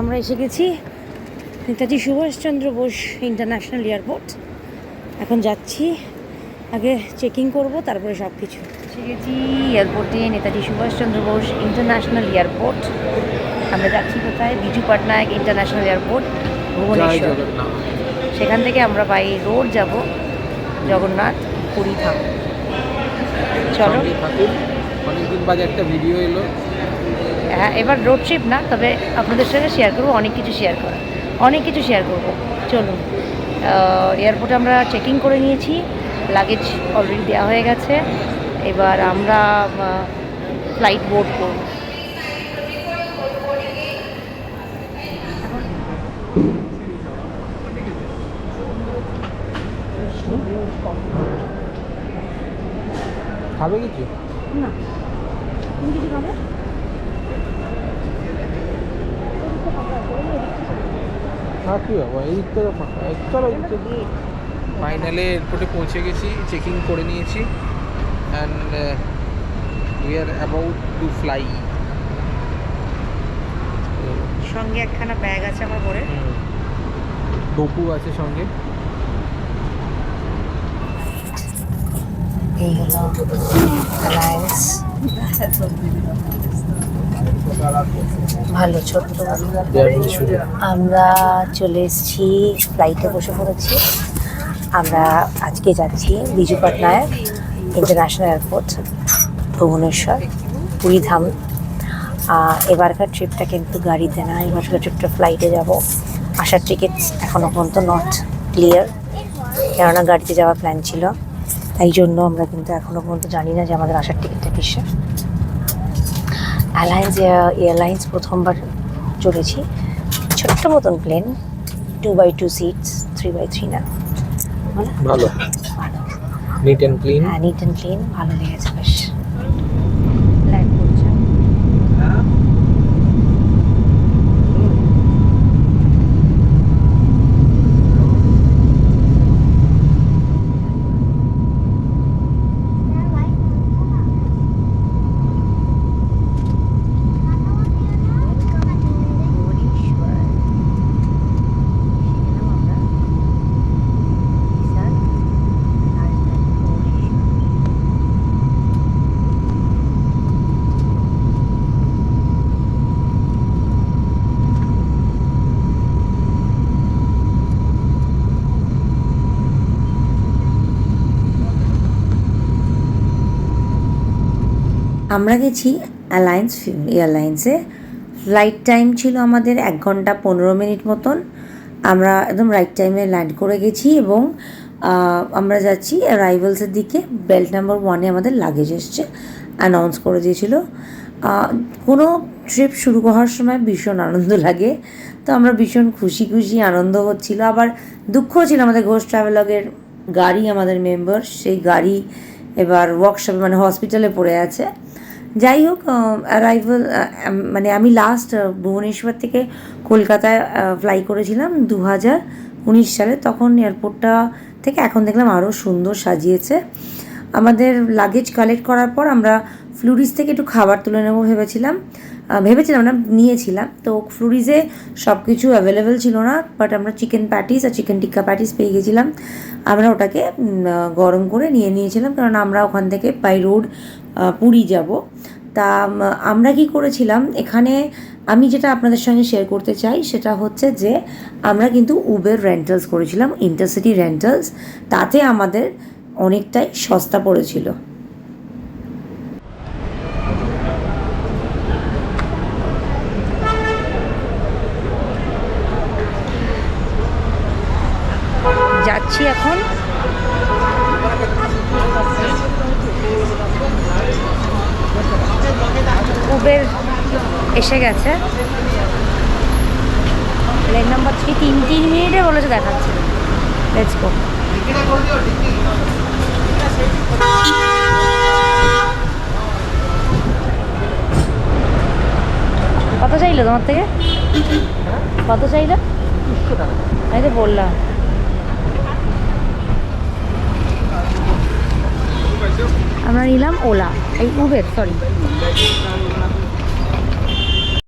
আমরা এসে গেছি নেতাজি সুভাষচন্দ্র বোস ইন্টারন্যাশনাল এয়ারপোর্ট। এখন যাচ্ছি আগে চেকিং করব তারপরে সব কিছু এসে গেছি এয়ারপোর্টে নেতাজি সুভাষচন্দ্র বোস ইন্টারন্যাশনাল এয়ারপোর্ট। আমরা যাচ্ছি কোথায়? Biju Patnaik international airport Bhubaneswar. সেখান থেকে আমরা বাই রোড যাব জগন্নাথ পুরী ধাম চলো। অনেকদিন বাদে একটা ভিডিও এলো। হ্যাঁ এবার রোড ট্রিপ না তবে আপনাদের সঙ্গে শেয়ার করব অনেক কিছু শেয়ার করা অনেক কিছু শেয়ার করব। চলুন এয়ারপোর্টে আমরা চেকিং করে নিয়েছি লাগেজ অলরেডি দেওয়া হয়ে গেছে। এবার আমরা ফ্লাইট বোর্ড করব। খাবে কিছু? না। তুমি কিছু খাবে? হ্যাঁ কি বাবা এই দিকটা তো ফাঁকা চলো ফাইনালে এয়ারপোর্টে পৌঁছে গেছি চেকিং করে নিয়েছি and we are about to fly সঙ্গে একখানা ব্যাগ আছে আমার পরে। দপু আছে সঙ্গে। এই হলো ভালো ছোট্ট আমরা চলে এসেছি ফ্লাইটে বসে পড়েছি। আমরা আজকে যাচ্ছি বিজু পটনায়ক ইন্টারন্যাশনাল এয়ারপোর্ট ভুবনেশ্বর পুরীধাম। আহ, এবারকার ট্রিপটা কিন্তু গাড়িতে না এবারকার ট্রিপটা ফ্লাইটে যাব। আসার টিকিট এখনও পর্যন্ত নট ক্লিয়ার কেননা গাড়িতে যাওয়ার প্ল্যান ছিল। তাই জন্য আমরা কিন্তু এখনও পর্যন্ত জানি না যে আমাদের আসার টিকিটটা কিসে অ্যালায়েন্স এয়ারলাইন্স প্রথমবার চড়েছি ছোট্ট মতন plane two by two seats three by three না। ভালো। নিট অ্যান্ড ক্লিন হ্যাঁ নিট অ্যান্ড ক্লিন ভালো লেগেছে বেশ ল্যান্ড করছে ভুবনেশ্বর শিখলাম আমরা বিশাল রাজধানী ভুবনেশ্বর আমরা গেছি অ্যালায়েন্স এয়ারলাইন্সে ফ্লাইট টাইম ছিল আমাদের এক ঘণ্টা পনেরো মিনিট মতন। আমরা একদম রাইট টাইমে ল্যান্ড করে গেছি এবং আমরা যাচ্ছি অ্যারাইভালসের দিকে। বেল্ট নাম্বার ওয়ানে আমাদের লাগেজ এসছে অ্যানাউন্স করে দিয়েছিল। কোনো ট্রিপ শুরু করার সময় ভীষণ আনন্দ লাগে। তো আমরা ভীষণ খুশি খুশি আনন্দ হচ্ছিল। আবার দুঃখ ছিল আমাদের ঘোষ ট্রাভেলগের গাড়ি আমাদের মেম্বার সেই গাড়ি এবার ওয়ার্কশপে মানে হসপিটালে পড়ে আছে। যাই হোক অ্যারাইভাল মানে আমি লাস্ট ভুবনেশ্বর থেকে কলকাতায় ফ্লাই করেছিলাম দু হাজার উনিশ সালে। তখন এয়ারপোর্টটা থেকে এখন দেখলাম আরও সুন্দর সাজিয়েছে। আমাদের লাগেজ কালেক্ট করার পর আমরা ফ্লুরিস থেকে একটু খাবার তুলে নেব ভেবেছিলাম। ভেবেছিলাম না, নিয়েছিলাম। তো ফ্লুরিজে সব কিছু অ্যাভেলেবেল ছিল না বাট আমরা চিকেন প্যাটিস আর চিকেন টিক্কা প্যাটিস পেয়ে গেছিলাম। আমরা ওটাকে গরম করে নিয়ে নিয়েছিলাম, কারণ আমরা ওখান থেকে বাই রোড পুরী যাব। তা আমরা কি করেছিলাম, এখানে আমি যেটা আপনাদের সঙ্গে শেয়ার করতে চাই, সেটা হচ্ছে যে আমরা কিন্তু উবের রেন্টালস করেছিলাম ইন্টারসিটি রেন্টালস তাতে আমাদের অনেকটাই সস্তা পড়েছিল। যাচ্ছি এখন। উবের এসে গেছে। লেন নাম্বার থ্রি তিন তিন মিনিটে বলেছে দেখাচ্ছে। কত চাইলো তোমার থেকে? কত চাইলো? আমি তো বললাম। আমরা নিলাম ওলা, এই উবের সরি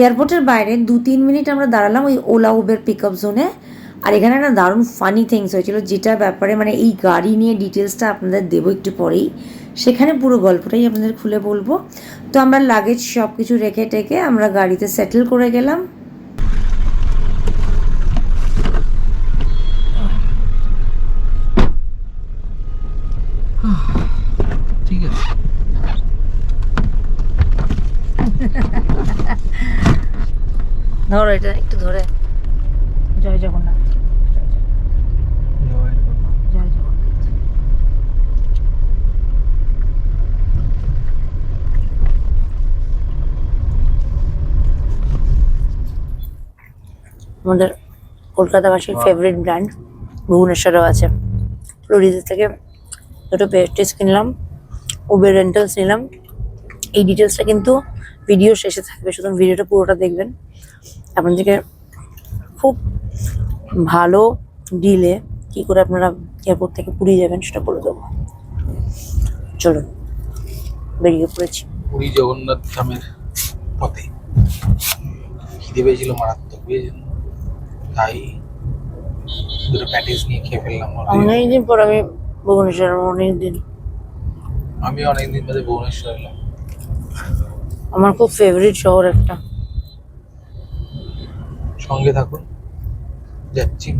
এয়ারপোর্টের বাইরে দু তিন মিনিট আমরা দাঁড়ালাম ওই ওলা উবের পিক আপ জোনে আর এখানে একটা দারুণ ফানি থিংস হয়েছিল, যেটা ব্যাপারে মানে এই গাড়ি নিয়ে ডিটেলসটা আপনাদের দেবো একটু পরেই। সেখানে পুরো গল্পটাই আপনাদের খুলে বলব। তো আমরা লাগেজ সব কিছু রেখে টেকে আমরা গাড়িতে সেটেল করে গেলাম। ধরো এটা একটু ধরে। জয় জগন্নাথ। আমাদের কলকাতাবাসীর ফেভারিট ব্র্যান্ড ভুবনেশ্বরেও আছে। ফ্লোরিডা থেকে দুটো পেস্টিস কিনলাম। উবের রেন্টালস নিলাম। এই ডিটেলসটা কিন্তু ভিডিও শেষে থাকবে সুতরাং ভিডিওটা পুরোটা দেখবেন। আপনাদেরকে খুব ভালো ডিলে কি করে আপনারা এয়ারপোর্ট থেকে পুরী যাবেন সেটা বলে দেবো। চলুন বেরিয়ে পড়েছি। পুরী জগন্নাথ ধামের পথে। খিদে পেয়েছিল মারাত্মক বুঝেছেন? তাই দুটো প্যাটিস নিয়ে খেয়ে ফেললাম। অনেকদিন পর আমি ভুবনেশ্বর অনেকদিন। আমি অনেকদিন বাদে ভুবনেশ্বর এলাম আমার খুব ফেভারিট শহর একটা। সঙ্গে থাকুন। যাচ্ছি।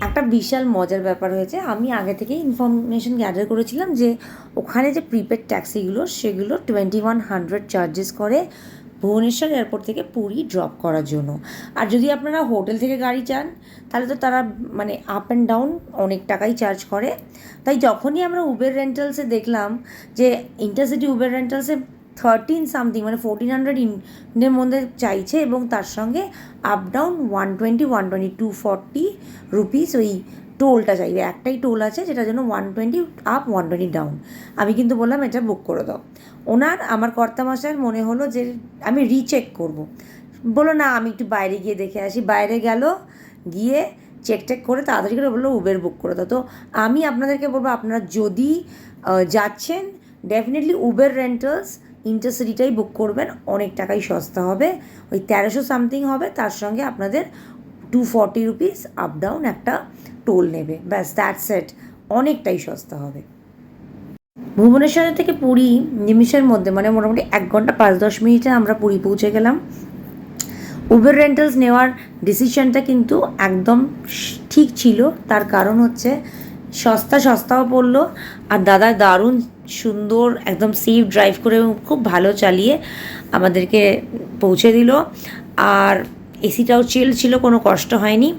একটা বিশাল মজার ব্যাপার হয়েছে। আমি আগে থেকে ইনফরমেশন গ্যাদার করেছিলাম যে ওখানে যে প্রিপেড ট্যাক্সিগুলো সেগুলো টোয়েন্টি ওয়ান হান্ড্রেড চার্জেস করে ভুবনেশ্বর এয়ারপোর্ট থেকে পুরী ড্রপ করার জন্য। আর যদি আপনারা হোটেল থেকে গাড়ি চান তাহলে তো তারা মানে আপ অ্যান্ড ডাউন অনেক টাকাই চার্জ করে। তাই যখনই আমরা উবের রেন্টালসে দেখলাম যে ইন্টারসিটি উবের রেন্টালসে থার্টিন সামথিং মানে ফোরটিন হান্ড্রেড ইন্ডের মধ্যে চাইছে এবং তার সঙ্গে up down one twenty one twenty two forty rupees ওই টোলটা চাইবে। একটাই টোল আছে যেটার জন্য one twenty up one twenty down আমি কিন্তু বললাম এটা বুক করে দাও। ওনার, আমার কর্তামশাইয়ের মনে হলো যে আমি রিচেক করব। বলো না, আমি একটু বাইরে গিয়ে দেখে আসি। বাইরে গেল, গিয়ে চেক টেক করে তাড়াতাড়ি করে বলল উবের বুক করে দাও। তো আমি আপনাদেরকে বলব, আপনারা যদি যাচ্ছেন ডেফিনেটলি উবের রেন্টালস ইন্টারসিটিটাই বুক করবেন, অনেক টাকাই সস্তা হবে। ওই তেরোশো সামথিং হবে, তার সঙ্গে আপনাদের two forty rupees up down একটা টোল নেবে। ব্যাস দ্যাট সেট অনেকটাই সস্তা হবে। ভুবনেশ্বরের থেকে পুরী নিমিষের মধ্যে মানে মোটামুটি এক ঘণ্টা পাঁচ দশ মিনিটে আমরা পুরী পৌঁছে গেলাম। উবের রেন্টালস নেওয়ার ডিসিশনটা কিন্তু একদম ঠিক ছিল। তার কারণ হচ্ছে সস্তা সস্তাও পড়ল, আর দাদা দারুণ সুন্দর, একদম সেফ ড্রাইভ করে এবং খুব ভালো চালিয়ে আমাদেরকে পৌঁছে দিল। আর এসিটাও চিল ছিল, কোনো কষ্ট হয়নি।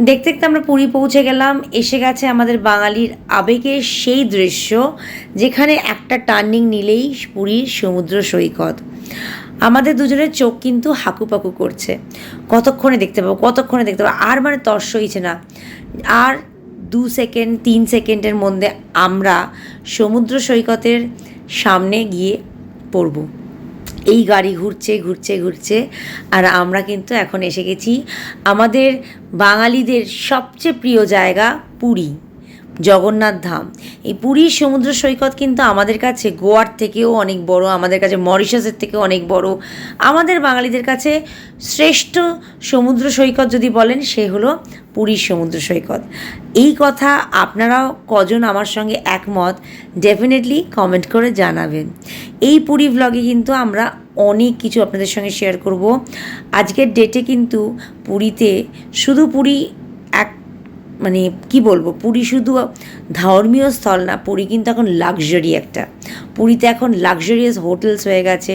দেখতে দেখতে আমরা পুরী পৌঁছে গেলাম। এসে গেছে আমাদের বাঙালির আবেগের সেই দৃশ্য, যেখানে একটা টার্নিং নিলেই পুরীর সমুদ্র সৈকত। আমাদের দুজনের চোখ কিন্তু হাকুপাকু করছে। কতক্ষণে দেখতে পাবো, কতক্ষণে দেখতে পাবো? আর মানে তর্স হইছে না। আর দু সেকেন্ড, তিন সেকেন্ডের মধ্যে আমরা সমুদ্র সৈকতের সামনে গিয়ে পড়ব। এই গাড়ি ঘুরছে ঘুরছে ঘুরছে, আর আমরা কিন্তু এখন এসে গেছি আমাদের বাঙালিদের সবচেয়ে প্রিয় জায়গা পুরী। জগন্নাথ ধাম। এই পুরীর সমুদ্র সৈকত কিন্তু আমাদের কাছে গোয়ার থেকেও অনেক বড়, আমাদের কাছে মরিশাসের থেকেও অনেক বড়। আমাদের বাঙালিদের কাছে শ্রেষ্ঠ সমুদ্র সৈকত যদি বলেন, সে হলো পুরীর সমুদ্র সৈকত। এই কথা আপনারাও কজন আমার সঙ্গে একমত ডেফিনেটলি কমেন্ট করে জানাবেন। এই পুরী ব্লগে কিন্তু আমরা অনেক কিছু আপনাদের সঙ্গে শেয়ার করব। আজকের ডেটে কিন্তু পুরীতে শুধু পুরী মানে কি বলব, পুরী শুধু ধর্মীয় স্থল না, পুরী কিন্তু এখন লাক্সারি একটা। পুরীতে এখন লাক্সারিয়াস হোটেলস হয়ে গেছে,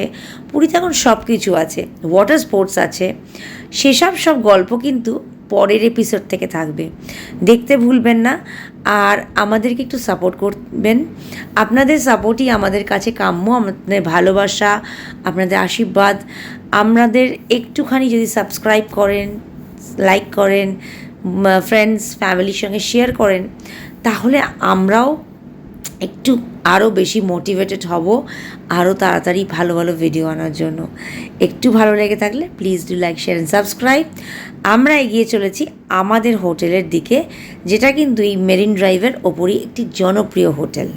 পুরীতে এখন সব কিছু আছে ওয়াটার স্পোর্টস আছে, সেসব সব গল্প কিন্তু পরের এপিসোড থেকে থাকবে। দেখতে ভুলবেন না, আর আমাদেরকে একটু সাপোর্ট করবেন। আপনাদের সাপোর্টই আমাদের কাছে কাম্য আমাদের ভালোবাসা, আপনাদের আশীর্বাদ। আমাদের একটুখানি যদি সাবস্ক্রাইব করেন লাইক করেন ফ্রেন্ডস ফ্যামিলির সঙ্গে শেয়ার করেন, তাহলে আমরাও একটু আরও বেশি মোটিভেটেড হব আরও তাড়াতাড়ি ভালো ভালো ভিডিও আনার জন্য। একটু ভালো লেগে থাকলে please do like share and subscribe আমরা এগিয়ে চলেছি আমাদের হোটেলের দিকে, যেটা কিন্তু এই মেরিন ড্রাইভের ওপরই একটি জনপ্রিয় হোটেল।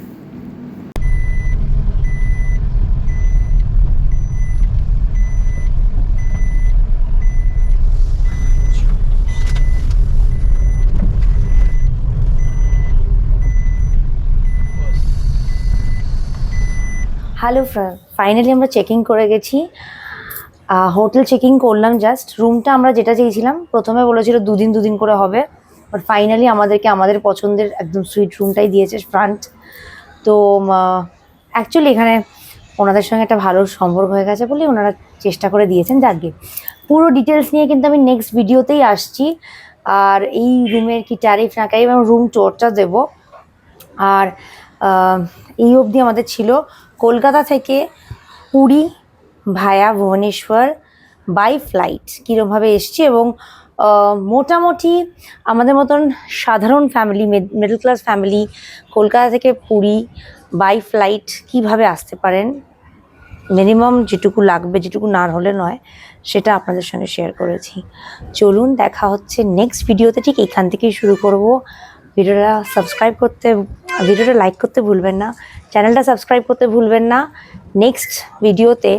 হ্যালো ফাইনালি আমরা চেকিং করে গেছি। হোটেল চেকিং করলাম জাস্ট রুমটা আমরা যেটা চেয়েছিলাম, প্রথমে বলেছিল দুদিন দুদিন করে হবে। বাট ফাইনালি আমাদেরকে আমাদের পছন্দের একদম সুইট রুমটাই দিয়েছে ফ্রন্ট তো অ্যাকচুয়ালি এখানে ওনাদের সঙ্গে একটা ভালো সম্পর্ক হয়ে গেছে বলে ওনারা চেষ্টা করে দিয়েছেন যাকে। পুরো ডিটেলস নিয়ে কিন্তু আমি নেক্সট ভিডিওতেই আসছি। আর এই রুমের কি ট্যারিফ না এবং রুম টোরটা দেবো। আর এই অবধি আমাদের ছিল কলকাতা থেকে Puri via Bhubaneswar by flight কীরমভাবে এসছি এবং মোটামুটি আমাদের মতন সাধারণ family middle class family Kolkata থেকে পুরী বাই ফ্লাইট কীভাবে আসতে পারেন? মিনিমাম যেটুকু লাগবে, যেটুকু না হলে নয়, সেটা আপনাদের সঙ্গে শেয়ার করেছি। চলুন, দেখা হচ্ছে নেক্সট ভিডিওতে ঠিক এখান থেকেই শুরু করব। ভিডিওটা সাবস্ক্রাইব করতে, ভিডিওটা লাইক করতে ভুলবেন না। চ্যানেলটা সাবস্ক্রাইব করতে ভুলবেন না। নেক্সট ভিডিওতে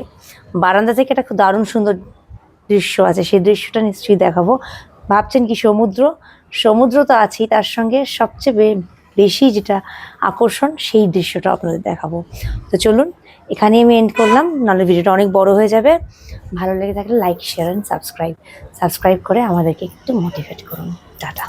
বারান্দা থেকে একটা খুব দারুণ সুন্দর দৃশ্য আছে। সেই দৃশ্যটা নিশ্চয়ই দেখাবো। ভাবছেন কি সমুদ্র? সমুদ্র তো আছেই, তার সঙ্গে সবচেয়ে বেশি যেটা আকর্ষণ সেই দৃশ্যটা আপনাদের দেখাবো। তো চলুন, এখানেই আমি এন্ড করলাম। নাহলে ভিডিওটা অনেক বড় হয়ে যাবে। ভালো লেগে থাকলে like share and subscribe subscribe করে আমাদেরকে একটু মোটিভেট করুন। টাটা।